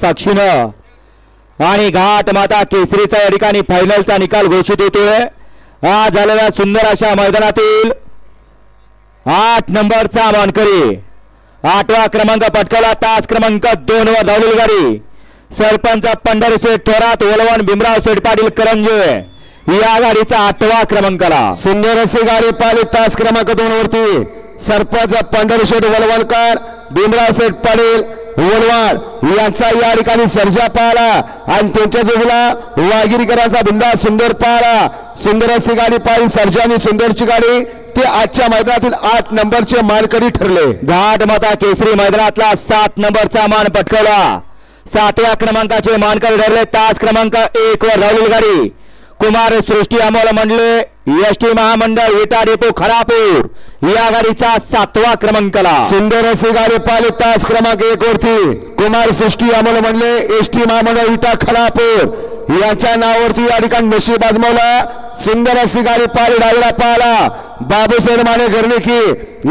साक्षीनं. आणि घाट माता केसरीचा या ठिकाणी फायनलचा निकाल घोषित होतोय. हा झालेल्या सुंदर अशा मैदानातील आठ नंबरचा मानकरी. आठवा क्रमांक पटकला तास क्रमांक दोन वर धावलेली गाडी. सरपंच पंढरी शेठ थोरात ओलवण भीमराव शेठ पाटील करंजे. या गाडीचा आठवा क्रमांकाला. सुंदर अशी गाडी पाली तास क्रमांक दोन वरती. सरपंच पंढरीशेठ वलवणकर भीमराव शेठ पाटील भुवनवाड यांचा या ठिकाणी सर्जा पाहला आणि त्यांच्या जोडीला वागिरीकरांचा बिंदा सुंदर पाहला सुंदर अशी गाडी पाहिली सर्जानी सुंदरची गाडी. ते आजच्या मैदानातील आठ नंबरचे मानकरी ठरले. घाट माता केसरी मैदानातला सात नंबरचा मान पटकवला. सातव्या क्रमांकाचे मानकरी ठरले. तास क्रमांक एक वर धावलेली गाडी. कुमार सृष्टी अमोल मंडले टी महामंडळ विटा डेपो खरापूर. या गाडीचा सातवा क्रमांकाला सुंदर असे गाडी पाले तास क्रमांक एक वरती. कुमार सृष्टी अमोल म्हणले एस टी महामंडळ विटा खरापूर. यांच्या नावावरती या ठिकाणी नशीब आजमावला सुंदर असे गाडी पाहिली डावीला पाहला. बाबूसाहेब माने घरणेकी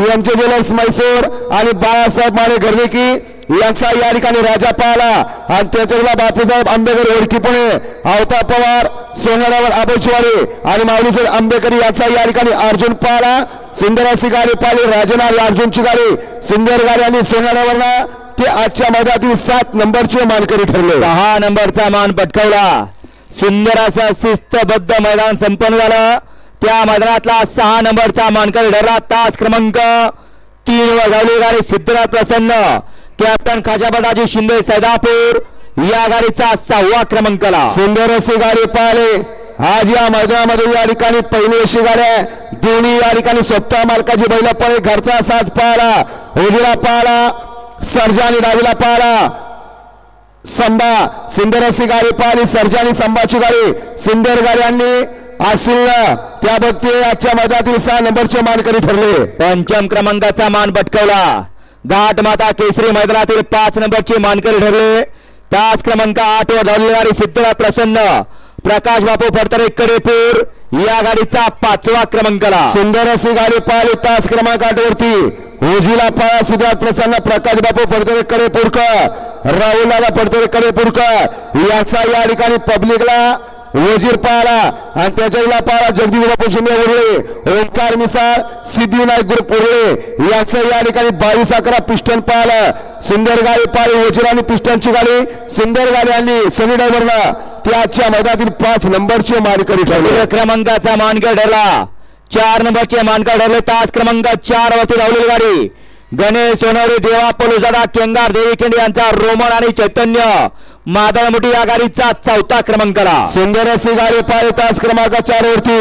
यांचे ज्वेलर्स मैसूर आणि बाळासाहेब माने घरणेकी यांचा या ठिकाणी राजा पाहला आणि त्याच्याला बापूसाहेब आंबेकर ओळखी पुणे अवता पवार सोनारावर आबोचवाडी आणि माऊलीसाहेब आंबेकर यांचा या ठिकाणी अर्जुन पाहला सिंधरासी गाडी पाहिली राजनार अर्जुनची गाडी सिंधर गाडी आली सोनारावर ते आजच्या मैदानातील सात नंबरचे मानकरी ठरले. सहा नंबरचा मान पटकवला. सुंदर असं शिस्तबद्ध मैदान संपन्न झालं. त्या मैदानातला सहा नंबरचा मानकरी ठरला. तास क्रमांक तीन वर गावली गाडी. सिद्धनाथ प्रसन्न. कॅप्टन खाजाबदाजी शिंदे सैदापूर या गाडीचा सहावा क्रमांकाला सुंदर अशी गाडी पाहिले. आज या मैदानामध्ये या ठिकाणी पहिली अशी गाडी आहे. दोन्ही या ठिकाणी स्वतः मालकाची बैल पण घरचा साज पाहला उजवीला पाहला सर्जा आणि डावीला पाहला संभा सुंदर अशी गाडी पाहिली. सर्जा आणि संभाची गाडी. सुंदर गाडी आणली. असेल त्या बघते आजच्या मैदानातील सहा नंबरचे मानकरी ठरले. पंचम क्रमांकाचा मान पटकावला. घाट माता केसरी मैदानातील पाच नंबरची मानकरी ठरले. तास क्रमांक आठ वर धावलेली सिद्धनाथ प्रसन्न. प्रकाश बापू फडतरे कडेपूर या गाडीचा पाचवा क्रमांकाला. सुंदर अशी गाडी पाहिली तास क्रमांक आठ वरती. उजवीला पाया सिद्धार्थ प्रसन्न प्रकाश बापू फडतरे कडेपूरकर. राहुल दादा फडतरे कडेपूरकर. याचा या ठिकाणी पब्लिकला वजीर पाहला आणि त्याच्या पाहला जगदीश बापू उरले ओंकार मिसाळ सिद्धिविनायक ग्रुप उरले याचं या ठिकाणी बावीस अकरा पिस्टन पाहिलं सुंदर गाडी पाहिली वजीर आणि पिस्टनची गाडी. सुंदर गाडी आणली सनी ड्रायव्हरला ती आजच्या मैदानातील पाच नंबरचे मानकरी ठरले. क्रमांकाचा मानकर ठरला. चार नंबरचे मानकर ठरले. तास क्रमांक चार वरती धावलेली गाडी. गणेश सोनवणे देवा पलुजादा केंगार देवीखिंड यांचा रोमन आणि चैतन्य. मादळमुठी या गाडीचा चौथा क्रमांकाला अशी गाडी पाहिली तास क्रमांक चार वरती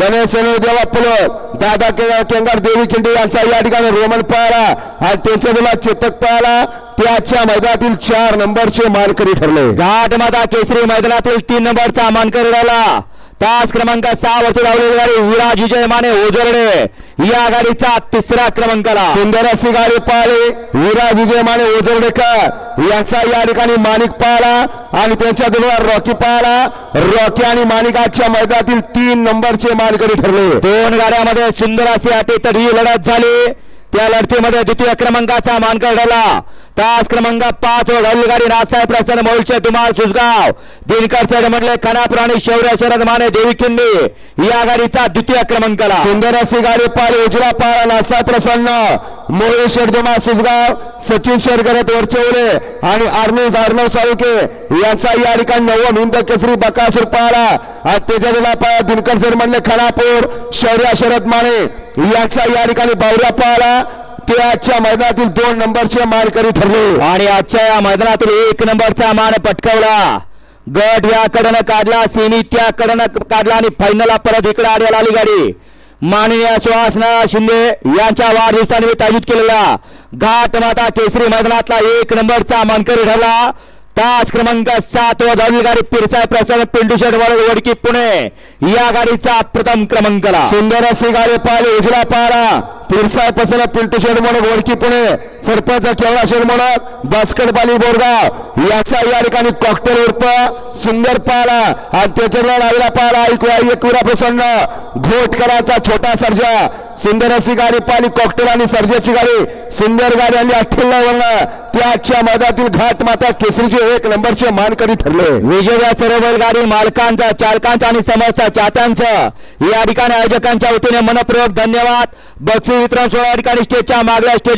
गणेश आणि देवा पुलत दादा केंगार देवी खिंडी यांचा या ठिकाणी रोमन पाहिला आणि त्यांच्या दिला चेतक पाहिला ते आजच्या मैदानातील चार नंबरचे मानकरी ठरले. घाट माता केसरी मैदानातील तीन नंबरचा मानकर ठरला तास क्रमांक सहा वरती धावलेली गाडी विराज विजय माने ओझरडे. या गाडीचा तिसरा क्रमांकाला सुंदर अशी गाडी पाहिली विराज विजय माने ओझरडेकर यांचा या ठिकाणी माणिक पाहिला आणि त्यांच्या दिला रॉकी पाहिला रॉकी आणि माणिक आजच्या मैदानातील तीन नंबरचे मानकरी ठरले. दोन गाड्यामध्ये सुंदर अशी अटी ही लढत झाली. त्या लढतीमध्ये द्वितीय क्रमांकाचा मानकर ठरला. तास क्रमांक पाच वर धावलेली गाडी नासाहेब प्रसन्न मोलचे तुमार सुजगाव. दिनकर साहेब म्हटले खानापूर आणि शौर्य शरद माने देवी किंडी या गाडीचा द्वितीय क्रमांकाला सुंदर अशी गाडी पाल उजवा पाल नासाहेब प्रसन्न. मोळे शेडदोमा सुजगाव सचिन शेरगरत वरचेवले आणि अर्नव अर्णव साळुके यांचा या ठिकाणी नवम हिंद केसरी बकासूर पाळा. आणि त्याच्या पाया दिनकर सर म्हणले खानापूर शौर्या शरद माने यांचा या ठिकाणी बावऱ्या पाळा. ते आजच्या मैदानातील दोन नंबरचे मानकरी ठरले. आणि आजच्या या मैदानातील एक नंबरचा मान पटकावला. गट याकडनं काढला सेमी त्याकडनं काढला आणि फायनलला परत इकडे आढळला आली गाडी माननीय सुहासना शिंदे यांच्या वाढदिवसानिमित्त आयोजित केलेला घाट माता केसरी मैदानातला एक नंबरचा मानकरी ठरला. तास क्रमांक सात व धावली गाडी पिरसाय प्रसन्न पिंडू शेट वडकी पुणे. या गाडीचा प्रथम क्रमांकाला सुंदर अशी गाडी पाहिली उजला पाळा पिरसाळ पसला पिंटू शेड म्हणून ओळखी पुणे. सरपंच केवळा शेड म्हणून बास्केटबाली बोरगाव. याचा या ठिकाणी कॉकटेल उर्फ सुंदर पाला आणि त्याच्यावर लागला पाला ऐकूया एकविरा प्रसन्न. घोटकराचा छोटा सर्जा. सुंदर अशी गाडी पाली कॉकटेल आणि सर्जाची गाडी. सुंदर गाडी आली अठ्ठ्याण्णव वर्ण त्या आजच्या मैदानातील घाट माता केसरीचे एक नंबरचे मानकरी ठरले. विजय सर्व बैलगाडी मालकांचा चालकांचा आणि समस्त चाहत्यांचं. या ठिकाणी आयोजकांच्या वतीने मनपूर्वक धन्यवाद. बक्षीस वितरण सोहळा या ठिकाणी स्टेजच्या मागल्या स्टेज